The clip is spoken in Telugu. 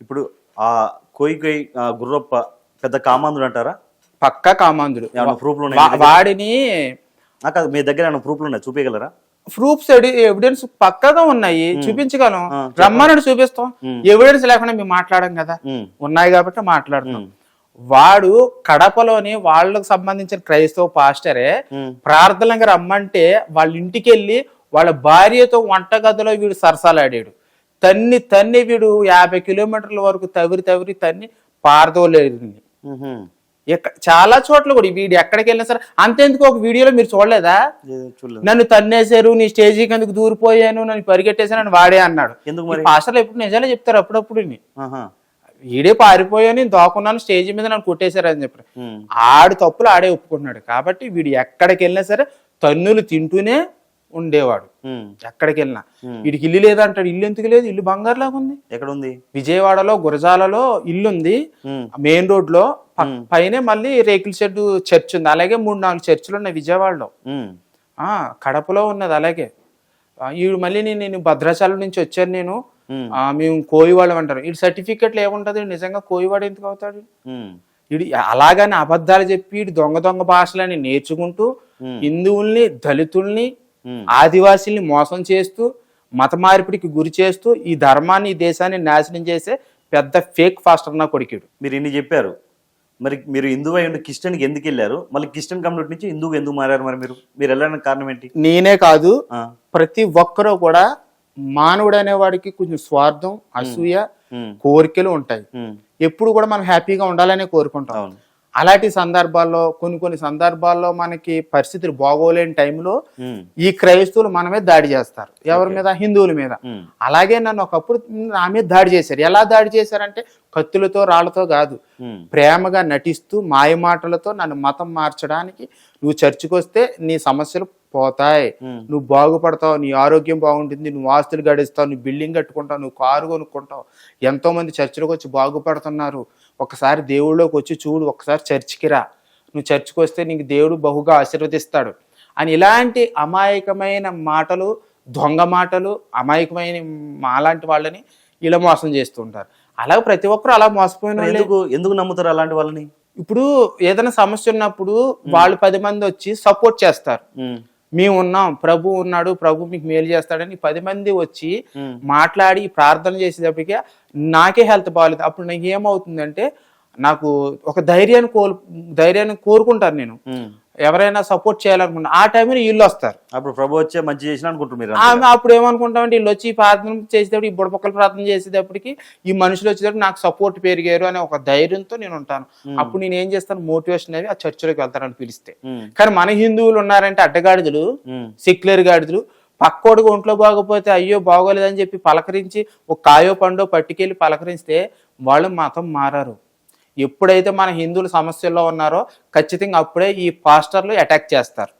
ఇప్పుడు ఆ కోయి కోయి ఆ, గుర్రప్ప పెద్ద కామాంధుడు అంటారా? పక్క కామాంధుడు. ఏమన్నా ప్రూఫ్లు ఉన్నాయి వాడిని నాకు అది మీ దగ్గర ఏమైనా ప్రూఫ్లు ఉన్నాయి? చూపించగలరా ప్రూఫ్స్ ఎవిడెన్స్ పక్కగా ఉన్నాయి. చూపించగలం ఆ, చూపిస్తాం. ఎవిడెన్స్ లేకుండా మేము మాట్లాడం కదా. ఉమ్, ఉన్నాయి కాబట్టి మాట్లాడుతున్నాం వాడు కడపలోని వాళ్ళకు సంబంధించిన క్రైస్తవ పాస్టరే ఉమ్, ప్రార్థనగా రమ్మంటే వాళ్ళ ఇంటికి వెళ్ళి వాళ్ళ భార్యతో వంటగదిలో వీడు సరసాలాడాడు. తన్ని తన్ని వీడు యాభై కిలోమీటర్ల వరకు తవిరి తవిరి తన్ని. ఎక్క- చాలా చోట్ల కూడా వీడు ఎక్కడికి వెళ్ళినా సరే అంతెందుకు ఒక వీడియోలో మీరు చూడలేదా? నన్ను తన్నేశారు నీ స్టేజీ కిందకు దూరిపోయాను నన్ను పరిగెట్టేశాను అని వాడే అన్నాడు. పాస్టర్లు ఎప్పుడు నిజాలే చెప్తారు అప్పుడప్పుడు. వీడే పారిపోయాను నేను దోకున్నాను స్టేజీ మీద నన్ను కొట్టేశారు అని చెప్పారు ఆడు తప్పులు ఆడే ఒప్పుకున్నాడు కాబట్టి వీడు ఎక్కడికి వెళ్ళినా సరే తన్నులు తింటూనే ఉండేవాడు. ఎక్కడికి వెళ్ళినా వీడికి ఇల్లు లేదంటాడు. ఇల్లు ఎందుకు లేదు? ఇల్లు బంగారులాగా ఉంది ఎక్కడ ఉంది విజయవాడలో గురజాలలో ఇల్లు ఉంది మెయిన్ రోడ్లో పైనే మళ్ళీ రేకుల షెడ్ చర్చ్ ఉంది. అలాగే మూడు నాలుగు చర్చిలు ఉన్నాయి విజయవాడలో. ఆ కడపలో ఉన్నది అలాగే. ఈడు మళ్ళీ నేను నేను భద్రాచలం నుంచి వచ్చాను నేను. మేము కోయివాళ్ళం అంటారు. ఈ సర్టిఫికెట్లు ఏముంటది? నిజంగా కోయివాడు ఎందుకు అవుతాడు? ఇడు అలాగని అబద్ధాలు చెప్పి దొంగ దొంగ భాషలని నేర్చుకుంటూ హిందువుల్ని దళితుల్ని. ఆదివాసీల్ని మోసం చేస్తూ మత మార్పిడికి గురి చేస్తూ ఈ ధర్మాన్ని ఈ దేశాన్ని నాశనం చేసే పెద్ద ఫేక్ ఫాస్టర్ నా కొడుకుడు. మీరు ఇన్ని చెప్పారు. మరి మీరు హిందూ అయి ఉండి క్రిస్టియన్కి ఎందుకు వెళ్ళారు? మళ్ళీ క్రిస్టియన్ కమ్యూనిటీ నుంచి హిందూకి ఎందుకు మారారు మరి మీరు? మీరు వెళ్ళడానికి కారణం ఏంటి? నేనే కాదు. ప్రతి ఒక్కరూ కూడా మానవుడు అనేవాడికి కొంచెం స్వార్థం అసూయ ఉమ్, కోరికలు ఉంటాయి. ఎప్పుడు కూడా మనం హ్యాపీగా ఉండాలనే కోరుకుంటాం. అలాంటి సందర్భాల్లో కొన్ని కొన్ని సందర్భాల్లో మనకి పరిస్థితులు బాగోలేని టైంలో ఈ క్రైస్తవులు మన మీద దాడి చేస్తారు. ఎవరి మీద? హిందువుల మీద. అలాగే నన్ను ఒకప్పుడు నా మీద దాడి చేశారు. ఎలా దాడి చేశారంటే కత్తులతో రాళ్ళతో కాదు. ప్రేమగా నటిస్తూ మాయ మాటలతో నన్ను మతం మార్చడానికి నువ్వు చర్చికి వస్తే నీ సమస్యలు పోతాయి. నువ్వు బాగుపడతావు నీ ఆరోగ్యం బాగుంటుంది నువ్వు ఆస్తులు గడిస్తావు నువ్వు బిల్డింగ్ కట్టుకుంటావు నువ్వు కారు కొనుక్కుంటావు. ఎంతో మంది చర్చిలోకి వచ్చి బాగుపడుతున్నారు. ఒకసారి దేవుళ్ళలోకి వచ్చి చూడు ఒకసారి చర్చికి రా. నువ్వు చర్చికి వస్తే నీకు దేవుడు బహుగా ఆశీర్వదిస్తాడు. అని ఇలాంటి అమాయకమైన మాటలు దొంగ మాటలు అమాయకమైన మాలాంటి వాళ్ళని ఇలా మోసం చేస్తుంటారు అలాగే ప్రతి ఒక్కరు అలా మోసపోయిన. ఎందుకు? ఎందుకు నమ్ముతారు అలాంటి వాళ్ళని? ఇప్పుడు ఏదైనా సమస్య ఉన్నప్పుడు వాళ్ళు పది మంది వచ్చి సపోర్ట్ చేస్తారు. మేము. ఉన్నాం ప్రభు ఉన్నాడు ప్రభు మీకు మేలు చేస్తాడని పది మంది వచ్చి మాట్లాడి ప్రార్థన చేసేటప్పటికే నాకే హెల్త్ బాగాలేదు అప్పుడు నాకు ఏమవుతుందంటే నాకు ఒక ధైర్యాన్ని కోల్ ధైర్యాన్ని కోరుకుంటాను నేను. ఎవరైనా సపోర్ట్ చేయాలనుకుంటా ఆ టైంలో వీళ్ళు వస్తారు. అప్పుడు ప్రభు వచ్చే మంచి చేసిన అనుకుంటారు మీరు ఆమె అప్పుడు ఏమనుకుంటామంటే వీళ్ళు వచ్చి ప్రార్థన చేసేటప్పుడు ఈ బుడపక్కల ప్రార్థన చేసేటప్పటికి ఈ మనుషులు వచ్చేటప్పుడు నాకు సపోర్ట్ పెరిగారు అనే ఒక ధైర్యంతో నేను ఉంటాను. అప్పుడు నేను ఏం చేస్తాను? మోటివేషన్ అవి ఆ చర్చిలోకి వెళ్తానని పిలిస్తే. కానీ మన హిందువులు ఉన్నారంటే అడ్డగాడిదలు ఉమ్, సిక్లర్ గాడిదలు పక్కోడికి ఒంట్లో బాగపోతే అయ్యో బాగోలేదని చెప్పి పలకరించి ఒక కాయో పండో పట్టుకెళ్ళి పలకరిస్తే వాళ్ళు మతం మారారు. ఎప్పుడైతే మన హిందువులు సమస్యల్లో ఉన్నారో ఖచ్చితంగా అప్పుడే ఈ పాస్టర్లు అటాక్ చేస్తారు.